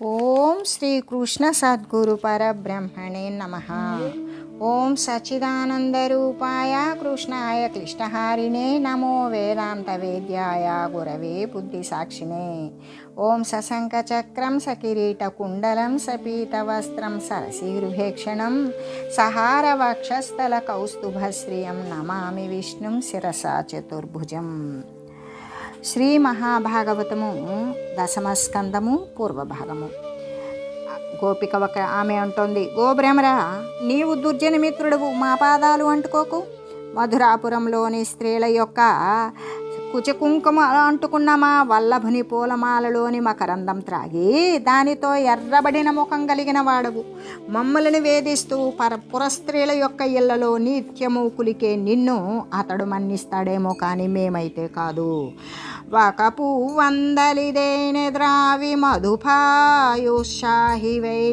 ఓం శ్రీకృష్ణ సద్గురు పరబ్రహ్మణే నమ. ఓం సచ్చిదానందరూపాయ కృష్ణాయ క్లిష్టహారిణే నమో వేదాంత వేద్యాయ గురవే బుద్ధి సాక్షిణే ఓం సశంక చక్రం సకిరీట కుండలం సపీత వస్త్రం సరసీరుభేక్షణం సహార వక్షస్థల కౌస్తుభశ్రియం నమామి విష్ణుం శిరసా చతుర్భుజం. శ్రీ మహాభాగవతము దశమస్కందము పూర్వభాగము. గోపిక ఒక ఆమె అంటోంది గోబ్రహ్మరా నీవు దుర్జనమిత్రుడవు మా పాదాలు అంటుకోకు. మధురాపురంలోని స్త్రీల యొక్క కుచకుంకుమ అంటుకున్న మా వల్లభుని పూలమాలలోని మకరందం త్రాగి దానితో ఎర్రబడిన ముఖం కలిగిన వాడవు. మమ్మల్ని వేధిస్తూ పర పురస్త్రీల యొక్క ఇళ్ళలో నిత్యము కులికే నిన్ను అతడు మన్నిస్తాడేమో కానీ మేమైతే కాదు. ఒక పువ్వందలిదేనె ద్రావి మధుపాయుషాహివై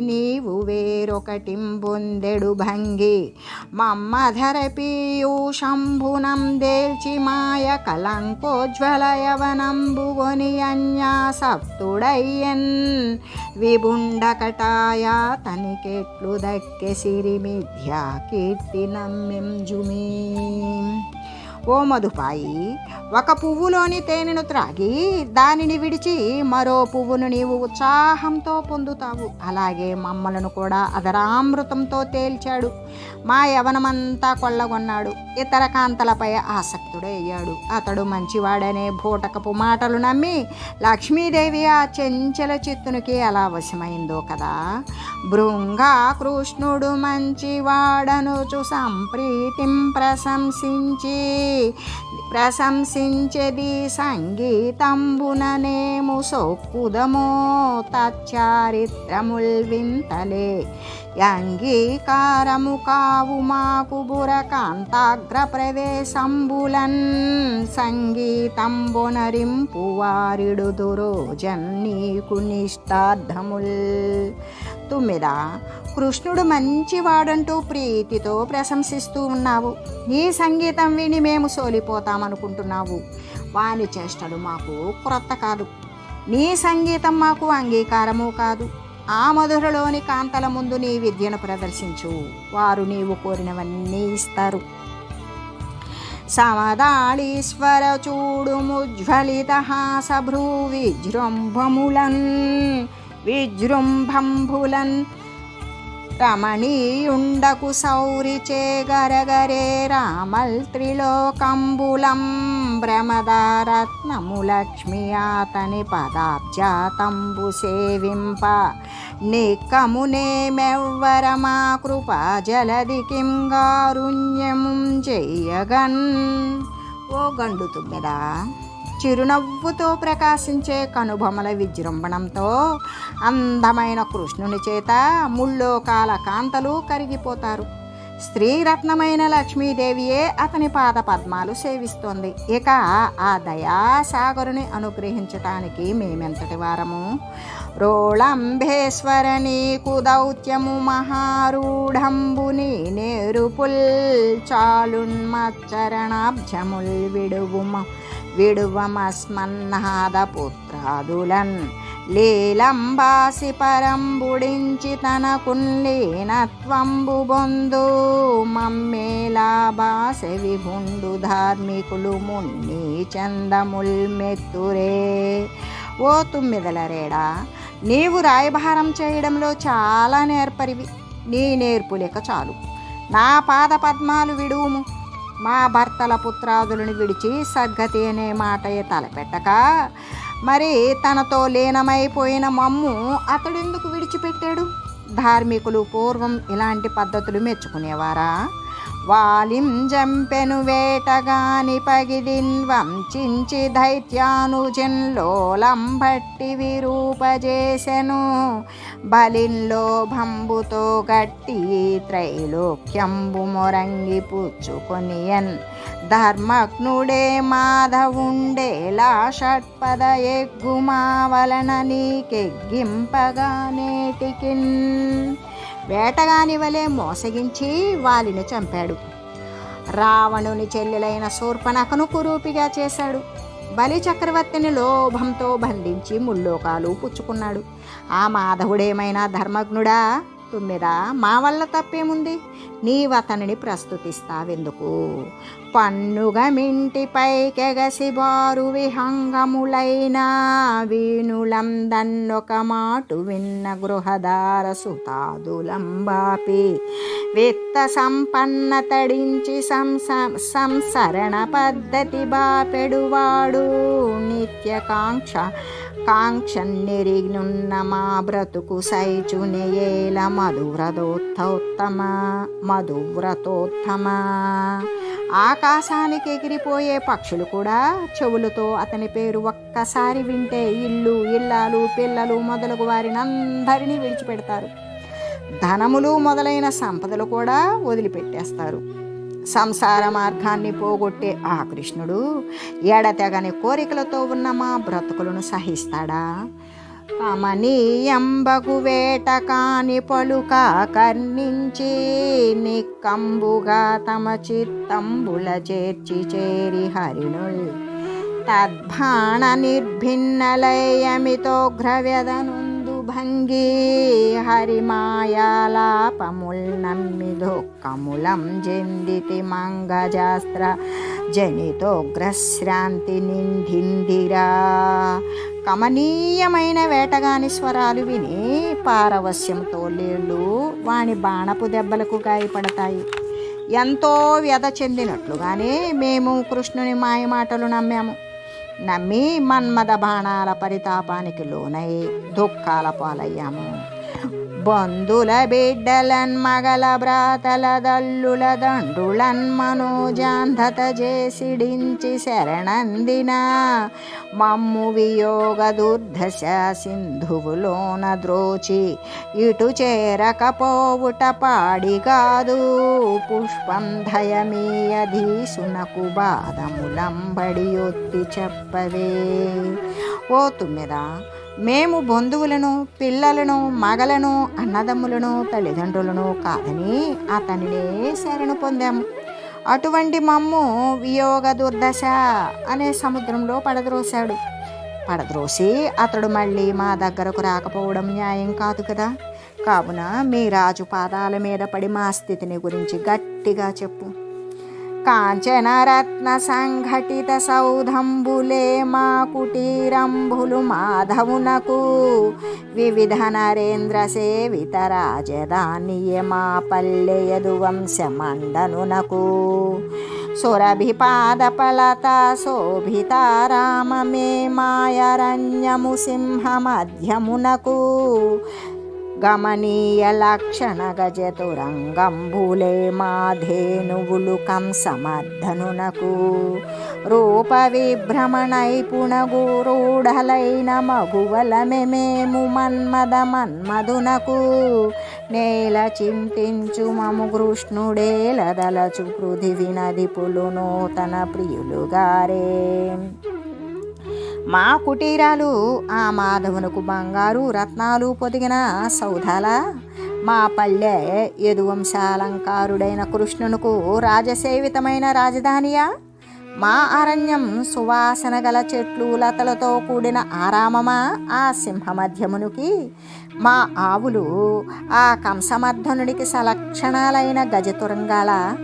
నీవు వేరొకటిం బొందెడు భంగి మమ్మధర పీయూషంభునం దేల్చి మాయ కలంకోజ్వలయవనంబుగొని అన్యా సప్తుడయ్యన్ విభుండకటాయ తనికెట్లు దక్కె సిరిమిథ్యా కీర్తి నమ్మింజుమీ ఓ మధుపాయి ఒక పువ్వులోని తేనెను త్రాగి దానిని విడిచి మరో పువ్వును నీవు ఉత్సాహంతో పొందుతావు. అలాగే మమ్మలను కూడా అదరామృతంతో తేల్చాడు. మా యవనమంతా కొల్లగొన్నాడు. ఇతర కాంతలపై ఆసక్తుడయ్యాడు అతడు మంచివాడనే భూటకపు మాటలు నమ్మి లక్ష్మీదేవి ఆ చెంచల చిత్తునికి ఎలా వశమైందో కదా. భృంగా కృష్ణుడు మంచివాడనుచు సంప్రీతిం ప్రశంసించి ప్రశంసించెది సంగీతంబుననేము సొక్కుదమో తచ్చారిత్రముల్ వింతలే. అంగీకారము కావు మాకు బురకాంతాగ్ర ప్రవేశంబులన్ సంగీతంబునరింపు వారిడు దురోజన్ నీకు నిష్టార్థముల్ తుమ్మిద కృష్ణుడు మంచివాడంటూ ప్రీతితో ప్రశంసిస్తూ ఉన్నావు. నీ సంగీతం విని మేము సోలిపోతామనుకుంటున్నావు. వాని చేష్టలు మాకు క్రొత్త కాదు. నీ సంగీతం మాకు అంగీకారము కాదు. ఆ మధురలోని కాంతల ముందు నీ విద్యను ప్రదర్శించు. వారు నీవు కోరినవన్నీ ఇస్తారు. సమదాళీశ్వర చూడుముజ్వలిత హాసభ్రూ విజృంభములన్ విజృంభంభులన్ రమణీయుండకు సౌరిచే గరగరే రామల్ త్రిలోకంబులం భ్రమదారత్నము లక్ష్మి అతని పదాబ్జాతంబు సేవింప. నిక్కమునే మెవ్వరమా కృప జలది కిం గారుణ్యము చెయ్యగన్ ఓ గండు తుమ్మెదా? చిరునవ్వుతో ప్రకాశించే కనుబొమల విజృంభణంతో అందమైన కృష్ణుని చేత ముల్లోకాల కాంతలు కరిగిపోతారు. స్త్రీరత్నమైన లక్ష్మీదేవియే అతని పాద పద్మాలు సేవిస్తోంది. ఇక ఆ దయాసాగరుని అనుగ్రహించటానికి మేమెంతటి వారము? రోళంభేశ్వరని నీకు దౌత్యము మహారూఢంబుని నేరుపుల్ చాలున్మచ్చరణాబ్జముల్ విడువుమ. విడువమస్మన్నాద పుత్రాదులన్ లీలంబాసి పరంబుడించి తనకుల్లీనత్వంబు బొందు మమ్మేలాబాసె విభుండు ధార్మికులు మున్ని చందముల్ మెత్తురే ఓ తుమ్మిదలరేడా నీవు రాయభారం చేయడంలో చాలా నేర్పరివి. నీ నేర్పులేక చాలు. నా పాద పద్మాలు విడువుము. మా భర్తల పుత్రాదులను విడిచి సద్గతి అనే మాటయే తలపెట్టక మరి తనతో లీనమైపోయిన మమ్ము అతడెందుకు విడిచిపెట్టాడు? ధార్మికులు పూర్వం ఇలాంటి పద్ధతులు మెచ్చుకునేవారా? వాలిం జంపెను వేటగాని పగిదిన్ వంచించి దైత్యానుజన్లోలం భట్టి విరూపజేసెను. బలిన్లో భంబుతో గట్టి త్రైలోక్యంబు మొరంగి పుచ్చుకొనియన్ ధర్మజ్ఞుడే మాధవుండేలా షట్పద ఎగ్గుమా వలన నీకెగ్గింపగా నేటికిన్. వేటగాని వలె మోసగించి వాలిని చంపాడు. రావణుని చెల్లెలైన శూర్పణఖను కురూపిగా చేశాడు. బలి చక్రవర్తిని లోభంతో బంధించి ముల్లోకాలు పుచ్చుకున్నాడు. ఆ మాధవుడేమైనా ధర్మజ్ఞుడా? తుమ్మిదా? మా వల్ల తప్పేముంది? నీవతనిని ప్రస్తుతిస్తావెందుకు? పన్నుగ మింటిపై కెగసి విహంగములైన వీణులందన్నొక మాటు విన్న గృహదార సుతాదులంబాపి. విత్త సంపన్న తడించి సంస సంసరణ పద్ధతి బాపెడువాడు నిత్యకాంక్ష కాంక్షన్నిరిగినున్న మా బ్రతుకు సైచునేల మధువ్రతోత్తమ మధువ్రతోత్తమ. ఆకాశానికి ఎగిరిపోయే పక్షులు కూడా చెవులతో అతని పేరు ఒక్కసారి వింటే ఇల్లు ఇల్లాలు పిల్లలు మొదలగు వారిని అందరినీ విడిచిపెడతారు. ధనములు మొదలైన సంపదలు కూడా వదిలిపెట్టేస్తారు. సంసార మార్గాన్ని పోగొట్టే ఆ కృష్ణుడు ఎడతెగని కోరికలతో ఉన్న మా బ్రతుకులను సహిస్తాడా? కమనీయంబగు వేటకాని పలుక కర్ణించి నిక్కంబుగా తమ చిత్తంబుల చేర్చి చేరి హరిణుల్ తద్భాణ నిర్భిన్నలయమితోఘ్రవ్యదనుందు భంగి హరిమాయాలాపముల్ నమ్మి దుఃఖములం జందితి మంగజాస్త్ర జనితోగ్రశ్రాంతి నిందిరా కమనీయమైన వేటగాని స్వరాలు విని పారవస్యంతో లేళ్ళు వాని బాణపు దెబ్బలకు గాయపడతాయి. ఎంతో వ్యధ చెందినట్లుగానే మేము కృష్ణుని మాయమాటలు నమ్మాము. నమ్మి మన్మద బాణాల పరితాపానికి లోనై దుఃఖాల పాలయ్యాము. బంధుల బిడ్డలన్ మగల బ్రాతల దల్లుల దండులన్ మనోజాంధత చేసిడించి శరణందిన మమ్ము వియోగ దుర్దశ సింధువులోన ద్రోచి ఇటు చేరకపోవుట పాడి కాదు. పుష్పం ధయమీయధీసునకు బాధములంబడి ఒత్తి చెప్పవే. ఓ తుమ్మెదా మేము బంధువులను పిల్లలను మగలను అన్నదమ్ములను తల్లిదండ్రులను కాదని అతనినే శరణు పొందాము అటువంటి మమ్ము వియోగ దుర్దశ అనే సముద్రంలో పడద్రోశాడు. పడద్రోసి అతడు మళ్ళీ మా దగ్గరకు రాకపోవడం న్యాయం కాదు కదా. కావున మీ రాజు పాదాల మీద పడి మా స్థితిని గురించి గట్టిగా చెప్పు. కాంచనరత్న సంఘటిత సౌధంబులే మా కుటీరంబులు మాధవునకు వివిధ నరేంద్ర సేవిత రాజధానియ మా పల్లెయదు వంశమండనునకు సురభిపాదపలత ఫలత శోభితారామమే మాయరణ్యము సింహమధ్యమునకు గమనీయ లక్షణ గజతురంగంబులే మాధేనువులు కంసమర్ధనునకు రూప విభ్రమణైపుణ గురూఢలైన మగువలమెమేము మన్మద మన్మధునకు. నేల చింతించు మము కృష్ణుడేలదలచు పృథివి నదిపులు నూతన ప్రియులుగారే. మా కుటీరాలు ఆ మాధవునకు బంగారు రత్నాలు పొదిగిన సౌధాల? మా పల్లె యదువంశాలంకారుడైన కృష్ణునకు రాజసేవితమైన రాజధానియా? మా అరణ్యం సువాసన గల చెట్లు లతలతో కూడిన ఆరామమా? ఆ సింహమధ్యమునికి మా ఆవులు ఆ కంసమర్ధనుడికి సలక్షణాలైన గజతురంగాల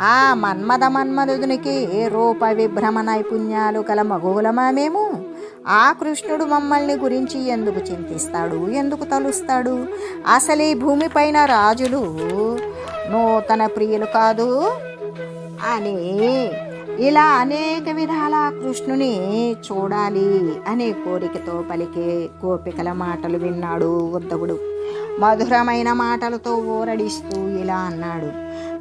ఆ మన్మద మన్మధునికి రూప విభ్రమ నైపుణ్యాలు గల మగువులమా మేము? ఆ కృష్ణుడు మమ్మల్ని గురించి ఎందుకు చింతిస్తాడు? ఎందుకు తలుస్తాడు? అసలు ఈ భూమిపైన రాజులు నూతన ప్రియులు కాదు అని. ఇలా అనేక విధాల కృష్ణుని చూడాలి అనే కోరికతో పలికే గోపికల మాటలు విన్నాడు ఉద్ధవుడు. మధురమైన మాటలతో ఊరడిస్తూ ఇలా అన్నాడు.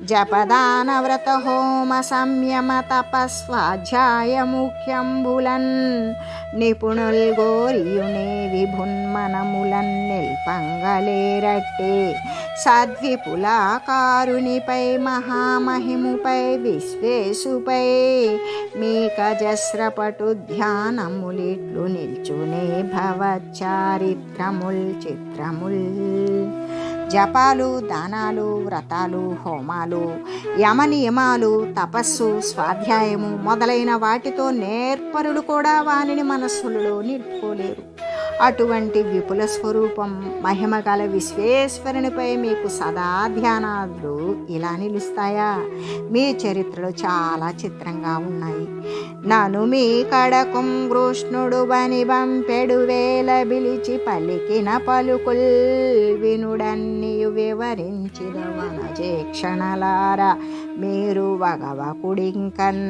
జపదాన వ్రత హోమ సంయమ తపస్వాధ్యాయ ముఖ్యంబులన్ నిపుణుల్ గోరియునే విభున్మనములన్ నిల్పంగలేరట్టే సద్విపులాకారునిపై మహామహిముపై విశ్వేశుపై మీ కజస్రపటు ధ్యానములిట్లు నిల్చునే భవచారిత్రముల్ చిత్రముల్ జపాలు దానాలు వ్రతాలు హోమాలు యమ నియమాలు తపస్సు స్వాధ్యాయము మొదలైన వాటితో నేర్పరులు కూడా వానిని మనస్సులలో నిలుపుకోలేరు. అటువంటి విపుల స్వరూపం మహిమగల విశ్వేశ్వరునిపై మీకు సదా ధ్యానాలు ఇలా నిలుస్తాయా? మీ చరిత్రలు చాలా చిత్రంగా ఉన్నాయి. నను మీ కడకుం కృష్ణుడు బని బంపెడు వేల బిలిచి పలికిన పలుకుల్ వినుడన్నియు వివరించిన వనజేక్షణలారా మీరు వగవకుడింకన్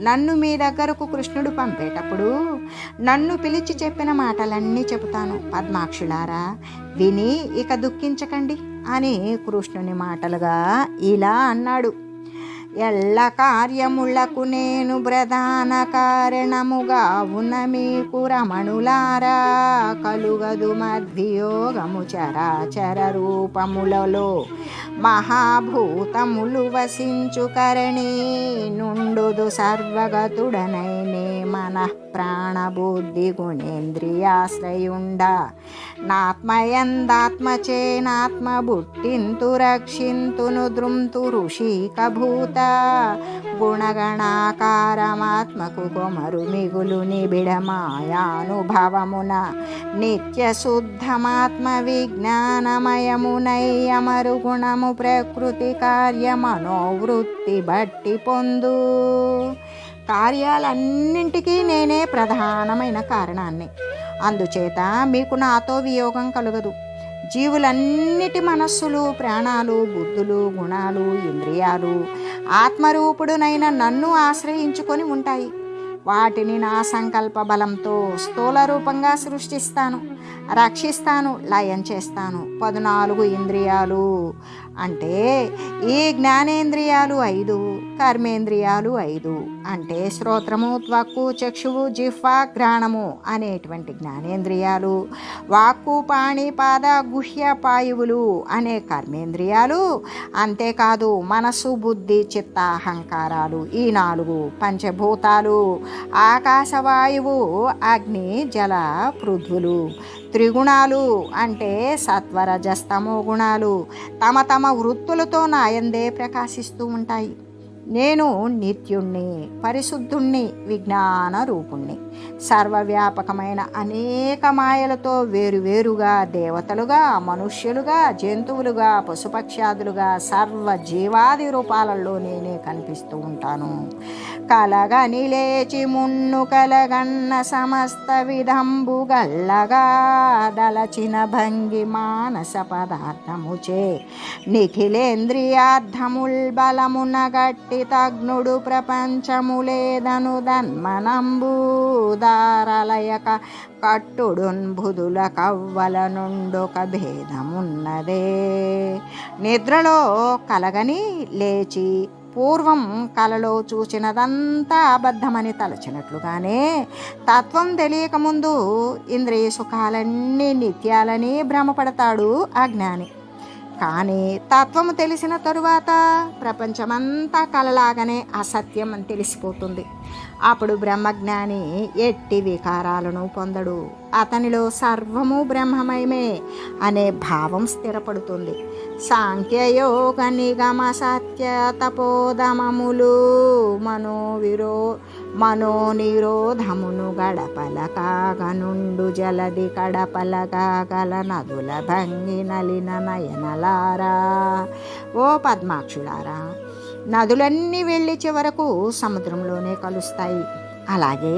నన్ను మీ దగ్గరకు కృష్ణుడు పంపేటప్పుడు నన్ను పిలిచి చెప్పిన మాటలన్నీ చెబుతాను పద్మాక్షులారా. విని ఇక దుఃఖించకండి అని కృష్ణుని మాటలుగా ఇలా అన్నాడు. ఎల్ల కార్యములకు నేను ప్రధాన కారణముగా ఉన్న మీకు రమణులారా కలుగదు మధ్యయోగము చరాచర రూపములలో. మహాభూతములు వసించు కరణి నుండుదు సర్వగతుడనైనే మన ప్రాణబుద్ధి గుణేంద్రియాశ్రయుండ. నాత్మయందాత్మచేనాత్మ బుట్టింతు రక్షింతును దృంతు ఋషీకభూత. గుణగణాకారమాత్మకు కొమరు మిగులు నిబిడమాయానుభవమున నిత్య శుద్ధమాత్మ విజ్ఞానమయమునయ్యమరు గుణము ప్రకృతి కార్యమనోవృత్తి బట్టి పొందు. కార్యాలన్నింటికీ నేనే ప్రధానమైన కారణాన్ని. అందుచేత మీకు నాతో వియోగం కలగదు. జీవులన్నిటి మనస్సులు ప్రాణాలు బుద్ధులు గుణాలు ఇంద్రియాలు ఆత్మరూపుడునైన నన్ను ఆశ్రయించుకొని ఉంటాయి. వాటిని నా సంకల్ప బలంతో స్థూల రూపంగా సృష్టిస్తాను రక్షిస్తాను లయం చేస్తాను. పద్నాలుగు ఇంద్రియాలు అంటే ఈ జ్ఞానేంద్రియాలు ఐదు కర్మేంద్రియాలు ఐదు అంటే శ్రోత్రము త్వక్కు చక్షువు జిహ్వ ఘ్రాణము అనేటువంటి జ్ఞానేంద్రియాలు. వాక్కు పాణి పాద గుహ్య పాయువులు అనే కర్మేంద్రియాలు. అంతేకాదు మనస్సు బుద్ధి చిత్త అహంకారాలు ఈ నాలుగు పంచభూతాలు. ఆకాశవాయువు అగ్ని జల పృథ్వులు త్రిగుణాలు అంటే సత్వరజస్తమో గుణాలు. తమ తమ వృత్తులతో నాయందే ప్రకాశిస్తూ ఉంటాయి. నేను నిత్యుణ్ణి పరిశుద్ధుణ్ణి విజ్ఞాన రూపుణ్ణి. సర్వవ్యాపకమైన అనేక మాయలతో వేరువేరుగా దేవతలుగా మనుష్యులుగా జంతువులుగా పశుపక్ష్యాదులుగా సర్వ జీవాది రూపాలలో నేనే కనిపిస్తూ ఉంటాను. కలగని లేచి మున్ను కలగన్న సమస్త విధంబు గల్లగా దలచిన భంగి మానస పదార్థముచే. నిఖిలేంద్రియార్థముల్ బలమున గట్టి తగ్నుడు ప్రపంచము లేదను దన్మనంబు దారలయక కట్టుడున్ బుధుల కవ్వల నుండొక భేదమున్నదే. నిద్రలో కలగని లేచి పూర్వం కలలో చూచినదంతా అబద్ధమని తలచినట్లుగానే తత్వం తెలియకముందు ఇంద్రియ సుఖాలన్నీ నిత్యాలని భ్రమపడతాడు అజ్ఞాని కానీ తత్వము తెలిసిన తరువాత ప్రపంచమంతా కలలాగానే అసత్యం అని తెలిసిపోతుంది. అప్పుడు బ్రహ్మజ్ఞాని ఎట్టి వికారాలను పొందడు. అతనిలో సర్వము బ్రహ్మమయమే అనే భావం స్థిరపడుతుంది. సాంఖ్యయోగ నిగమ సత్య తపోదమములు మనోవిరో మనోనిరోధమును గడపలకాగనుండు జలది కడపలగాగల నదుల భంగి నలిన నయనలారా ఓ పద్మాక్షులారా నదులన్నీ వెళ్ళి చివరకు సముద్రంలోనే కలుస్తాయి. అలాగే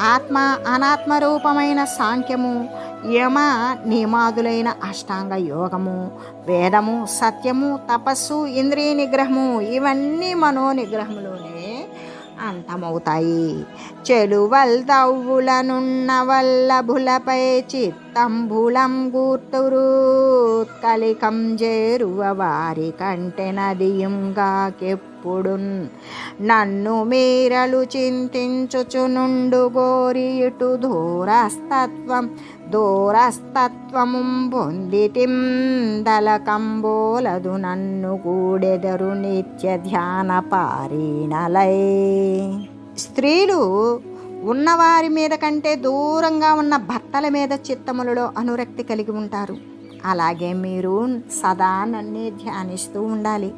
ఆత్మ అనాత్మ రూపమైన సాంఖ్యము యమ నియమాదులైన అష్టాంగ యోగము వేదము సత్యము తపస్సు ఇంద్రియ నిగ్రహము ఇవన్నీ మనో నిగ్రహములోనే అంతమవుతాయి. చెలువల్ తవ్వులనున్న వల్లభులపై చిత్తంబులం గూర్తురు కలికం చేరువ వారి కంటే నదియుంగాకెప్పుడున్ నన్ను మీరలు చింతించుచునుండు గోరి ఇటు దూరస్తత్వము పొందితిం నన్ను కూడెదరు నిత్య ధ్యాన పారీణలై. స్త్రీలు ఉన్నవారి మీద కంటే దూరంగా ఉన్న భర్తల మీద చిత్తములలో అనురక్తి కలిగి ఉంటారు. అలాగే మీరు సదా నన్నే ధ్యానిస్తూ ఉండాలి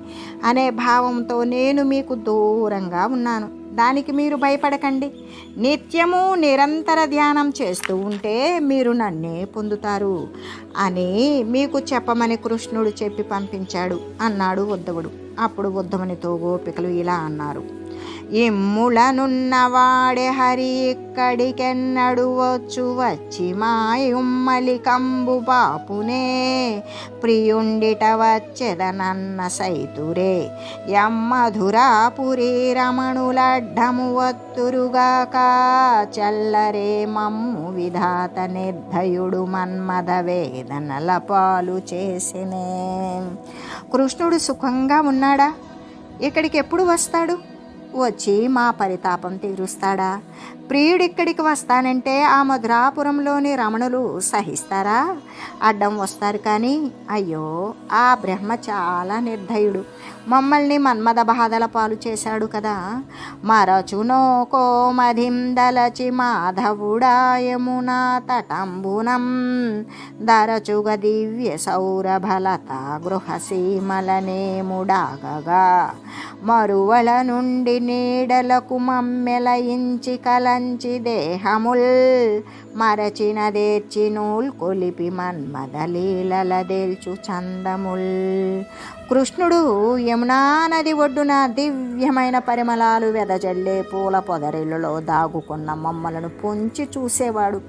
అనే భావంతో నేను మీకు దూరంగా ఉన్నాను. దానికి మీరు భయపడకండి. నిత్యము నిరంతర ధ్యానం చేస్తూ ఉంటే మీరు నన్నే పొందుతారు. అని మీకు చెప్పమని కృష్ణుడు చెప్పి పంపించాడు. అన్నాడు ఉద్ధవుడు. అప్పుడు ఉద్ధవునితో గోపికలు ఇలా అన్నారు. ఇమ్ములనున్నవాడే హరి ఇక్కడికెన్నడు వచ్చు వచ్చి మాయుమ్మలి కంబు బాపునే. ప్రియుండిట వచ్చెదనన్న సైతురే. యమ్మధురాపురి రమణులడ్డము వత్తురుగాక. చల్లరే మమ్ము విధాత నిర్ధయుడు మన్మద వేదనల పాలు చేసినే. కృష్ణుడు సుఖంగా ఉన్నాడా? ఇక్కడికి ఎప్పుడు వస్తాడు? వచ్చి మా పరితాపం తీరుస్తాడా? ప్రియుడిక్కడికి వస్తానంటే ఆ మధురాపురంలోని రమణులు సహిస్తారా? అడ్డం వస్తారు కానీ అయ్యో ఆ బ్రహ్మ చాలా నిర్దయుడు. మమ్మల్ని మన్మద బాధల పాలు చేశాడు కదా. మరచునో కోమధిం దలచి మాధవుడాయమునా తటంబునం దరచుగ దివ్య సౌరభలత గృహసీమలనేముడాగగా. మరువల నుండి నీడలకు మమ్మెలయించి కల కలంచి దేహముల్ మరచిన దేర్చి నూల్ కొలిపి మన్మద లీలల దేల్చు చందముల్. కృష్ణుడు యమునా నది ఒడ్డున దివ్యమైన పరిమళాలు వెదజల్లే పూల పొదరిల్లులో దాగుకున్న మమ్మలను పొంచి చూసేవాడు.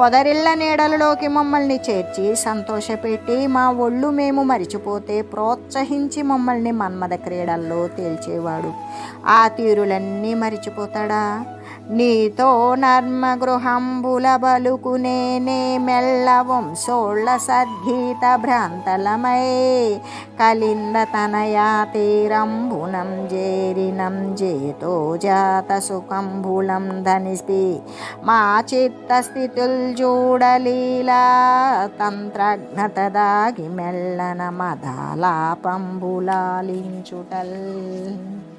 పొదరిళ్ళ నీడలలోకి మమ్మల్ని చేర్చి సంతోషపెట్టి మా ఒళ్ళు మేము మరిచిపోతే ప్రోత్సహించి మమ్మల్ని మన్మద క్రీడల్లో తేల్చేవాడు. ఆ తీరులన్నీ మరిచిపోతాడా? నీతో నర్మ గృహంబుల బలుకునేనే మెల్లవం సోళ్ళ సద్గీత భ్రాంతలమై. కలింద తనయా తీరంబునం జేరినం జేతో జాత సుఖంబులం ధనిస్తి మా చిత్త స్థితుల్ చూడలీలా తంత్రజ్ఞత దాగి మెల్లన మదాలాపంబులాలించుటల్.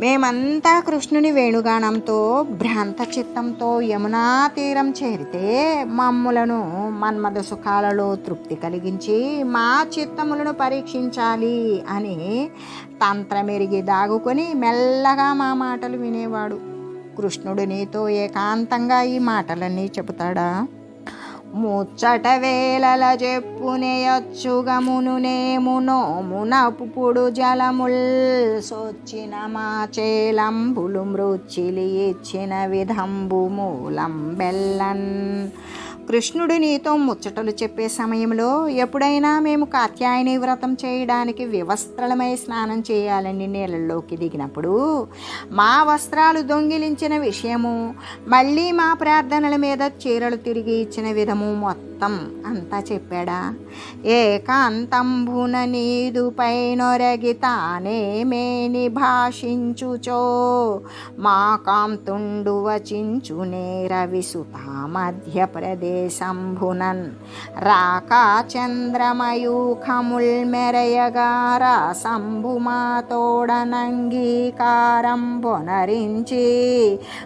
మేమంతా కృష్ణుని వేణుగానంతో భ్రాంత చిత్తంతో యమునా తీరం చేరితే మమ్ములను మన్మద సుఖాలలో తృప్తి కలిగించి మా చిత్తములను పరీక్షించాలి అని తంత్రమెరిగి దాగుకొని మెల్లగా మా మాటలు వినేవాడు. కృష్ణుడు నీతో ఏకాంతంగా ఈ మాటలన్నీ చెబుతాడా? ముచ్చట వేలల చెప్పునేయొచ్చుగమును నేమునోమున పుప్పుడు జలముల్ సొచ్చిన మా చేలంబులు మృచ్చిలి ఇచ్చిన విధంబు మూలం బెల్లన్ కృష్ణుడు నీతో ముచ్చటలు చెప్పే సమయంలో ఎప్పుడైనా మేము కాత్యాయని వ్రతం చేయడానికి వివస్త్రలమై స్నానం చేయాలని నీళ్ళల్లోకి దిగినప్పుడు మా వస్త్రాలు దొంగిలించిన విషయము మళ్ళీ మా ప్రార్థనల మీద చీరలు తిరిగి ఇచ్చిన విధము మొత్తం అంతా చెప్పాడా? ఏకాంతంభున నీదు పైనొరగి తానే మేని భాషించుచో. మా కాంతుండు వచించునే రవిసుతా మధ్యప్రదేశంభునన్ రాకా చంద్రమయూఖముల్ మెరయగారా సంభుమాతోడనంగీకారం పొనరించి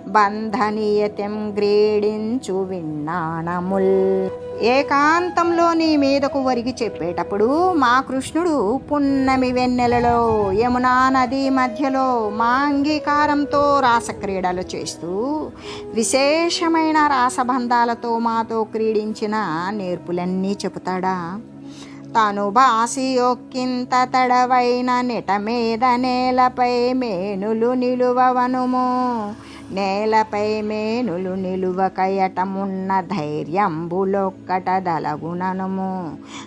బంధనియతం గ్రీడించు విన్నాణముల్ ఏకాంతంలో నీ మీదకు వరిగి చెప్పేటప్పుడు మా కృష్ణుడు పున్నమి వెన్నెలలో యమునా నది మధ్యలో మా అంగీకారంతో రాసక్రీడలు చేస్తూ విశేషమైన రాసబంధాలతో మాతో క్రీడించిన నేర్పులన్నీ చెబుతాడా? తను బాసి ఒక్కింత తడవైన నిట మీద నేలపై మేనులు నిలువవనుము. నేలపై మేనులు నిలువకయటమున్న ధైర్యంబులొక్కట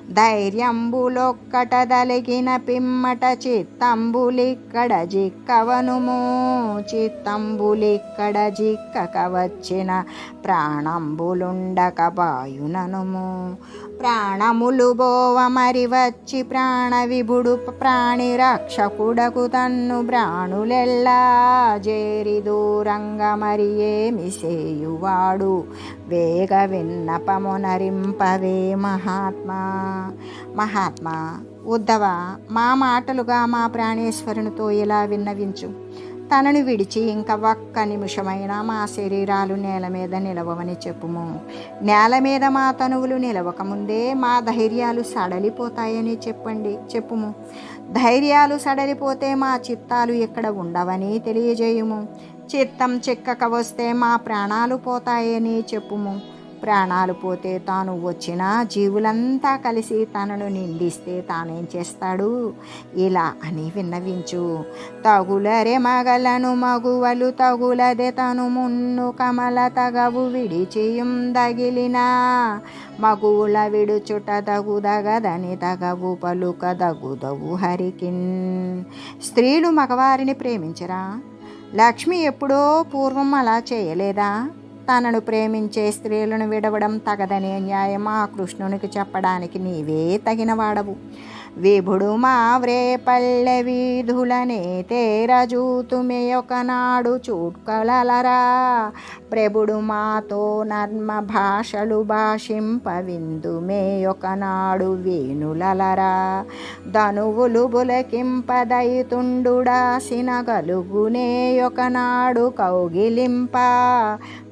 ధైర్యంబులొక్కటదలిగిన పిమ్మట చిత్తంబులిక్కడ జిక్కవనుము. చిత్తంబులిక్కడ జిక్కక వచ్చిన ప్రాణంబులుండక బాయుననుము ప్రాణములు బోవ మరి వచ్చి ప్రాణ విభుడు ప్రాణి రక్షకుడకు తన్ను ప్రాణులెల్లా జేరి దూరంగా మరి ఏమి సేయువాడు వేగ విన్నపమునరింపవే మహాత్మా. మహాత్మా ఉద్ధవ మా మాటలుగా మా ప్రాణేశ్వరునితో ఇలా విన్నవించు? తనను విడిచి ఇంకా ఒక్క నిమిషమైనా మా శరీరాలు నేల మీద నిలవవని చెప్పుము. నేల మీద మా తనువులు నిలవకముందే మా ధైర్యాలు సడలిపోతాయని చెప్పండి చెప్పుము. ధైర్యాలు సడలిపోతే మా చిత్తాలు ఇక్కడ ఉండవని తెలియజేయుము. చిత్తం చిక్కక వస్తే మా ప్రాణాలు పోతాయని చెప్పుము. ప్రాణాలు పోతే తాను వచ్చిన జీవులంతా కలిసి తనను నిందిస్తే తానేం చేస్తాడు? ఇలా అని విన్నవించు. తగులరే మగలను మగువలు తగులదే తను మున్ను కమల తగవు విడిచియుం దగిలినా. మగువుల విడుచుట తగుదగదని తగవు పలుక దగుదవు హరికిన్. స్త్రీలు మగవారిని ప్రేమించరా? లక్ష్మి ఎప్పుడో పూర్వం అలా చేయలేదా? తనను ప్రేమించే స్త్రీలను విడవడం తగదనే న్యాయం ఆ కృష్ణునికి చెప్పడానికి నీవే తగిన వాడవు విభుడు మా వ్రేపల్లె వీధులనే తేరజూతుమే ఒకనాడు చూట్కలలరా. ప్రభుడు మాతో నర్మ భాషలు భాషింప విందుమే ఒకనాడు వేణులలరా. ధనువులు బులకింపదయుతుండుడాసిన గలుగునే ఒకనాడు కౌగిలింప.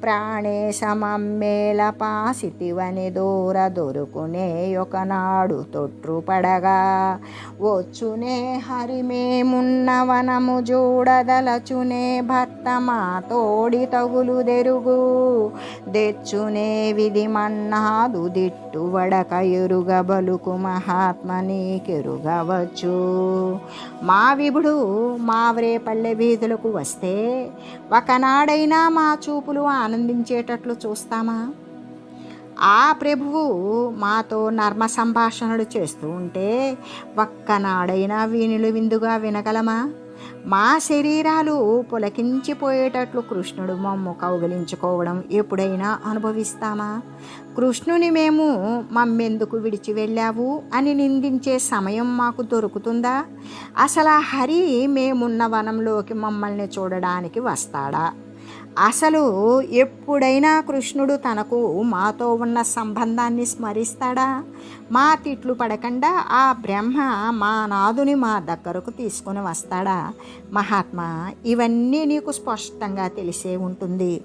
ప్రాణేశమమ్మేల పాసితివని దూర దొరుకునే ఒకనాడు తొట్రుపడగా. వచ్చునే హరిమేమున్న వనము చూడదలచునే భర్త మా తోడి తగులు దెరుగు. దెచ్చునే విధి మన్నాదు దిట్టు వడక ఎరుగ బలుకు మహాత్మ నీకెరుగవచ్చు మా విభుడు మా వ్రేపల్లె వీధులకు వస్తే ఒకనాడైనా మా చూపులు ఆనందించేటట్లు చూస్తామా? ఆ ప్రభువు మాతో నర్మ సంభాషణలు చేస్తూ ఉంటే ఒక్కనాడైనా వీణులు విందుగా వినగలమా? మా శరీరాలు పులకించిపోయేటట్లు కృష్ణుడు మమ్ము కౌగిలించుకోవడం ఎప్పుడైనా అనుభవిస్తామా? కృష్ణుని మేము మమ్మెందుకు విడిచి వెళ్ళావు అని నిందించే సమయం మాకు దొరుకుతుందా? అసలు హరి మేమున్న వనంలోకి మమ్మల్ని చూడడానికి వస్తాడా? అసలు ఎప్పుడైనా కృష్ణుడు తనకు మాతో ఉన్న సంబంధాన్ని స్మరిస్తాడా? మా తిట్లు పడకుండా ఆ బ్రహ్మ మా నాదుని మా దగ్గరకు తీసుకొని వస్తాడా? మహాత్మా ఇవన్నీ నీకు స్పష్టంగా తెలిసే ఉంటుంది.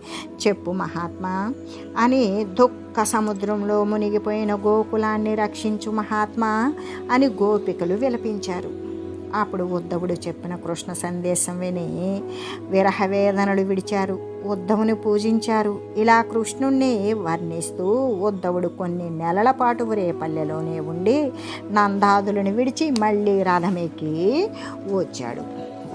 చెప్పు మహాత్మా. అని దుఃఖ సముద్రంలో మునిగిపోయిన గోకులాన్ని రక్షించు మహాత్మా అని గోపికలు విలపించారు. అప్పుడు ఉద్ధవుడు చెప్పిన కృష్ణ సందేశం విని విరహవేదనలు విడిచారు. ఉద్ధవుని పూజించారు. ఇలా కృష్ణుణ్ణి వర్ణిస్తూ ఉద్ధవుడు కొన్ని నెలల పాటు రేపల్లెలోనే ఉండి నందాదులను విడిచి మళ్ళీ రథమెక్కి వచ్చాడు.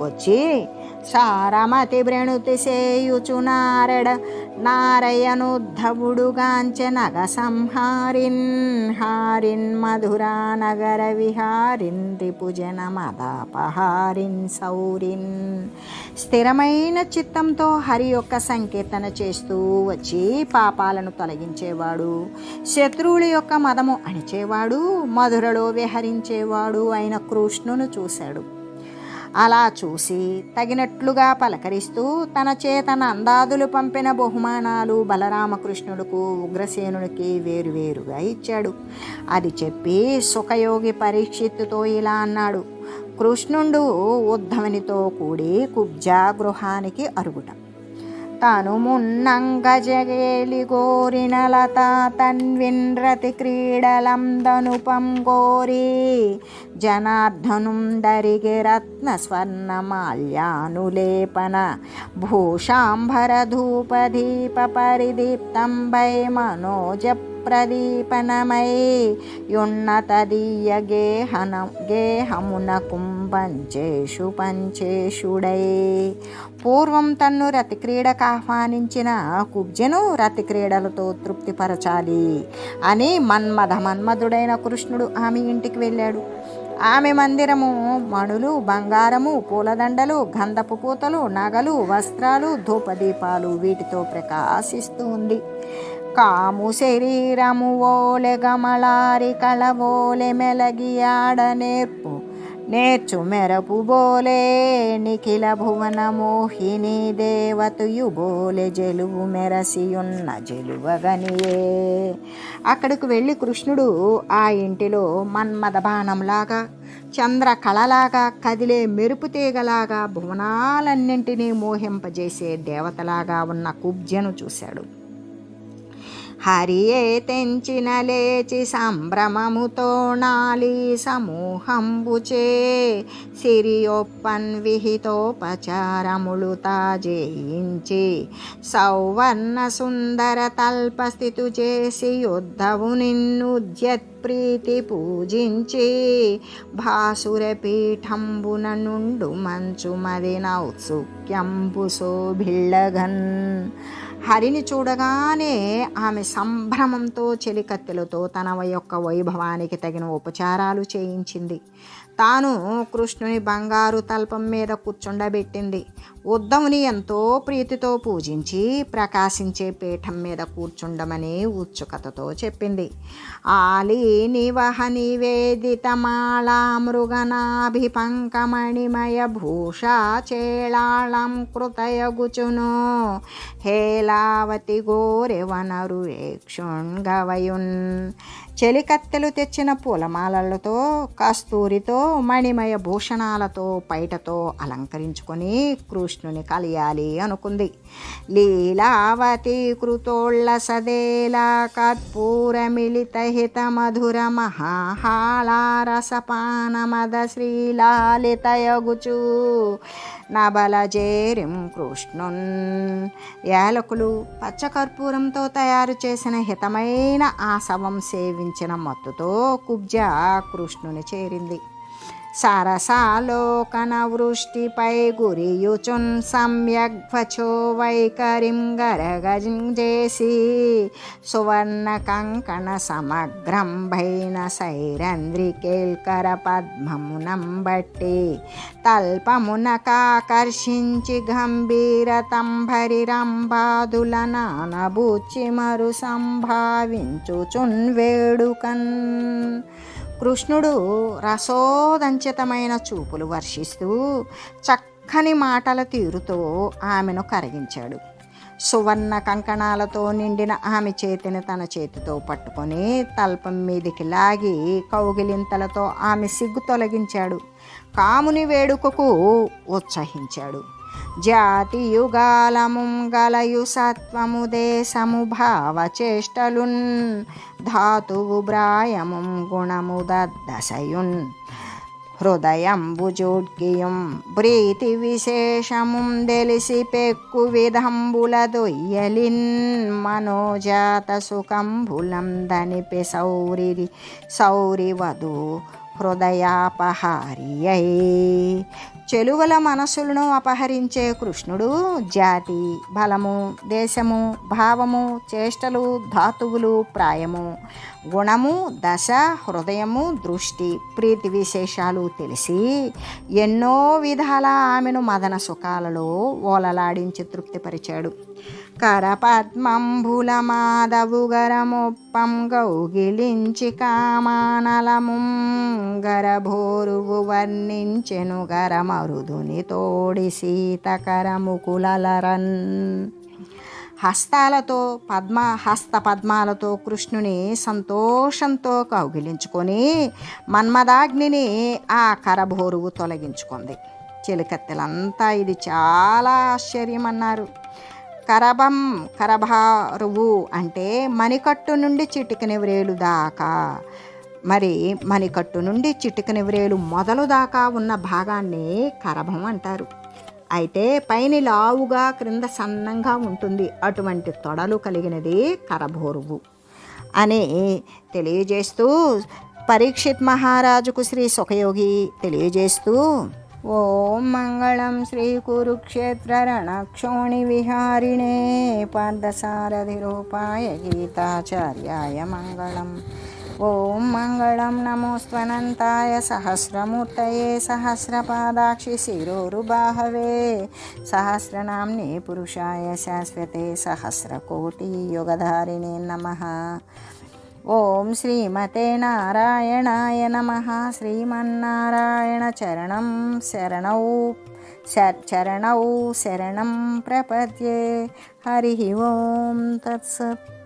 వచ్చి సారమతి వ్రణుతి సేయుచు నారడ నారయనుద్ధవుడుగాంచె నగ సంహారిన్ హారిన్ మధురా నగర విహారిన్ రిపుజన మదాపహారిన్ సౌరిన్. స్థిరమైన చిత్తంతో హరి యొక్క సంకీర్తన చేస్తూ వచ్చి పాపాలను తొలగించేవాడు. శత్రువుల యొక్క మదము అణిచేవాడు. మధురలో విహరించేవాడు అయిన కృష్ణును చూశాడు. అలా చూసి తగినట్లుగా పలకరిస్తూ తన చేతన అందాదులు పంపిన బహుమానాలు బలరామకృష్ణుడుకు ఉగ్రసేనుడికి వేరువేరుగా ఇచ్చాడు. అది చెప్పి సుఖయోగి పరీక్షిత్తుతో ఇలా అన్నాడు. కృష్ణుడు ఉద్ధవనితో కూడి కుబ్జా గృహానికి అరుగుట. తను మున్నంగ జగేలి గోరిన లత తన్విన్రతి క్రీడలందనుపం కోరి జనార్దనుం దరిగి రత్న స్వర్ణ మాల్యానులేపన భూషాంబర ధూపదీప పరిదీప్తం వై మనోజ ప్రదీపనమై యున్నతదీయ గేహన గేహమున కుంభంచేషు పంచేషుడై. పూర్వం తన్ను రతిక్రీడకు ఆహ్వానించిన కుబ్జను రతిక్రీడలతో తృప్తిపరచాలి అని మన్మథ మన్మధుడైన కృష్ణుడు ఆమె ఇంటికి వెళ్ళాడు. ఆమె మందిరము మణులు బంగారము పూలదండలు గంధపు పూతలు నగలు వస్త్రాలు ధూపదీపాలు వీటితో ప్రకాశిస్తూ ఉంది. కాము శరీరము ఓలె గమలారి కళవోలె మెలగియాడ నేర్పు. నేర్చు మెరపు బోలే నిఖిల భువన మోహిని దేవతయు బోలె జలువు మెరసియున్న జలువగనియే. అక్కడికి వెళ్ళి కృష్ణుడు ఆ ఇంటిలో మన్మద బాణంలాగా చంద్ర కళలాగా కదిలే మెరుపు తీగలాగా భువనాలన్నింటినీ మోహింపజేసే దేవతలాగా ఉన్న కుబ్జను చూశాడు. హరియే తెంచిన లేచి సంభ్రమముతో నాలి సమూహంబుచే సిరియొప్పన్ విహితోపచారములు తాజేయించి సౌవర్ణ సుందర తల్పస్థితు చేసి యుద్ధవు నిన్ను ప్రీతి పూజించి భాసుర పీఠంబున నుండు మంచు మది నౌత్సుక్యంబు శోభిళ్ళగన్. హరిని చూడగానే ఆమె సంభ్రమంతో చెలికత్తెలతో తన యొక్క వైభవానికి తగిన ఉపచారాలు చేయించింది. తాను కృష్ణుని బంగారు తల్పం మీద కూర్చుండబెట్టింది. ఉద్దముని ఎంతో ప్రీతితో పూజించి ప్రకాశించే పీఠం మీద కూర్చుండమని ఉత్సుకతతో చెప్పింది. ఆలి నివహ నివేదిత మాళా మృగనాభిపంకమణిమయ భూషా చేళాళం కృతయగుచును. హేలావతి గోరె వనరు క్షుణ్గవయున్ చెలికత్తెలు తెచ్చిన పూలమాలలతో కస్తూరితో మణిమయ భూషణాలతో పైటతో అలంకరించుకొని కృష్ణుని కలియాలి అనుకుంది. లీలావతి కృతోళ్ళ సదేలా కర్పూరమిళిత హిత మధుర మహాహాళారసపానమద శ్రీలాలితయగుచు నబలజేరిం కృష్ణున్. యాలకులు పచ్చకర్పూరంతో తయారు చేసిన హితమైన ఆసవం సేవించిన మత్తుతో కుబ్జ కృష్ణుని చేరింది. సరసాలోకనవృష్టిపై గురియుచున్ సమ్యగ్వచో గరగజిం గరగజేసి సువర్ణ కంకణ సమగ్రం భైన సైరంద్రికేల్కర పద్మమునం బట్టి తల్పమునకాకర్షించి గంభీర తంభరి నానబూచి మరు సంభావించుచున్ వేడుకన్ కృష్ణుడు రసోదంచితమైన చూపులు వర్షిస్తూ చక్కని మాటల తీరుతో ఆమెను కరిగించాడు. సువర్ణ కంకణాలతో నిండిన ఆమె చేతిని తన చేతితో పట్టుకొని తల్పం మీదికి లాగి కౌగిలింతలతో ఆమె సిగ్గు తొలగించాడు. కాముని వేడుకకు ఉత్సహించాడు. జాతి యుగాలము గలయు సత్వము దేశము భావచేష్టలున్ ధాతువు బ్రాయము గుణము దశయున్ హృదయంబుజోడ్కియం ప్రీతి విశేషము తెలిసి పెక్కు విధంబుల దొయ్యలిన్ మనోజాత సుఖంబులం దనిపి సౌరి సౌరివధు హృదయాపహారియై. చెలువల మనసులను అపహరించే కృష్ణుడు జాతి బలము దేశము భావము చేష్టలు ధాతువులు ప్రాయము. గుణము దశ హృదయము దృష్టి ప్రీతి విశేషాలు తెలిసి ఎన్నో విధాల ఆమెను మదన సుఖాలలో ఓలలాడించి తృప్తిపరిచాడు. కరపద్మంబుల గౌగిలించి కామానలము గరభోరువు వర్ణించెను గరమరుదుని తోడి సీతకరముకులరన్ హస్తాలతో పద్మ హస్త పద్మాలతో కృష్ణుని సంతోషంతో కౌగిలించుకొని మన్మదాగ్నిని ఆ కరభోరువు తొలగించుకుంది. చెలికత్తెలంతా ఇది చాలా ఆశ్చర్యమన్నారు. కరభం కరభారువు అంటే మణికట్టు నుండి చిటికని వ్రేలు దాకా. మరి మణికట్టు నుండి చిటికని వ్రేలు మొదలు దాకా ఉన్న భాగాన్ని కరభం అంటారు. అయితే పైన లావుగా క్రింద సన్నంగా ఉంటుంది. అటువంటి తొడలు కలిగినది కరభోరువు అని తెలియజేస్తూ పరీక్షిత్ మహారాజుకు శ్రీ సుఖయోగి తెలియజేస్తూ ఓం మంగళం శ్రీ కురుక్షేత్ర రణక్షోణి విహారిణే పార్థసారథి రూపాయ గీతాచార్యాయ మంగళం. ఓం మంగళం నమోస్త్వనంతాయ సహస్రమూర్తయే సహస్రపాదాక్షి శిరోరుబాహవే. సహస్రనామ్నే ఓం శ్రీమతే నారాయణాయ నమ. శ్రీమన్నారాయణ చరణం శరణౌ శ- చరణౌ శరణం ప్రపద్యే. హరి ఓం తత్సత్.